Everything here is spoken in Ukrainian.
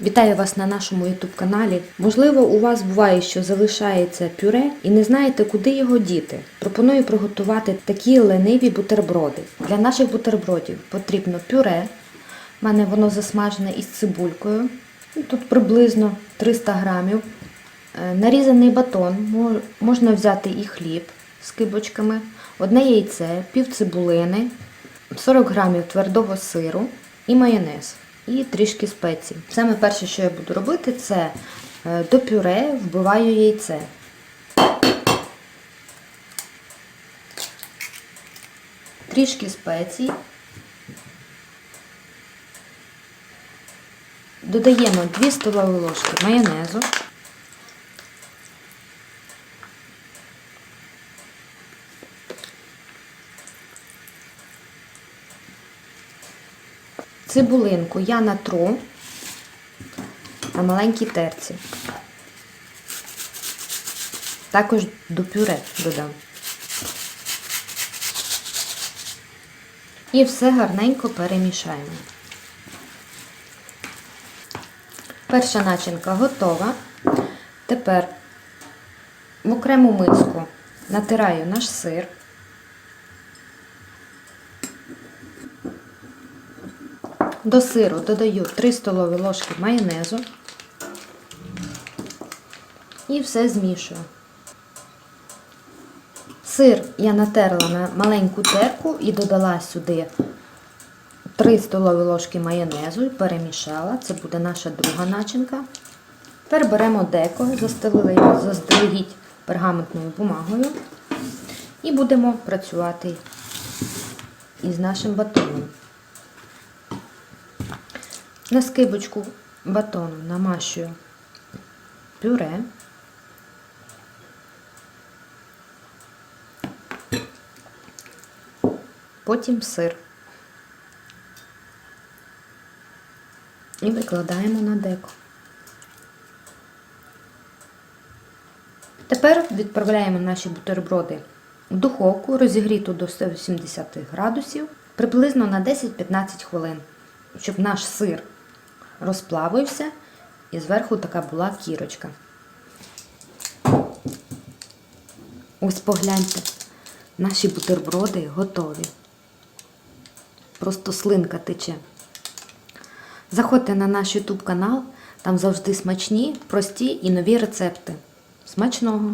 Вітаю вас на нашому YouTube каналі. Можливо, у вас буває, що залишається пюре і не знаєте, куди його діти. Пропоную приготувати такі лениві бутерброди. Для наших бутербродів потрібно пюре. У мене воно засмажене із цибулькою. Ну, Тут приблизно 300 грамів. Е, Нарізаний батон, можна взяти і хліб з кибочками, одне яйце, пів цибулини, 40 грамів твердого сиру і майонез, і трішки спецій. Саме перше, що я буду робити, це е, до пюре вбиваю яйце. Трішки спецій. Додаємо 2 столові ложки майонезу. Цибулинку я натру на маленькій терці. Також до пюре додам. І все гарненько перемішаємо. Перша начинка готова. Тепер в окрему миску натираю наш сир. До сиру додаю 3 столові ложки майонезу і все змішую. Сир я натерла на маленьку терку і додала сюди 3 столові ложки майонезу і перемішала. Це буде наша друга начинка. Тепер беремо деко, застелили його заздалегідь пергаментною бумагою і будемо працювати із нашим батоном. На скибочку батону намащую пюре. Потім сир. І викладаємо на деко. Тепер відправляємо наші бутерброди в духовку, розігріту до 180 градусів, приблизно на 10-15 хвилин, щоб наш сир розплавився і зверху така була кірочка. Ось погляньте, наші бутерброди готові. Просто слинка тече. Заходьте на наш YouTube канал, там завжди смачні, прості і нові рецепти. Смачного!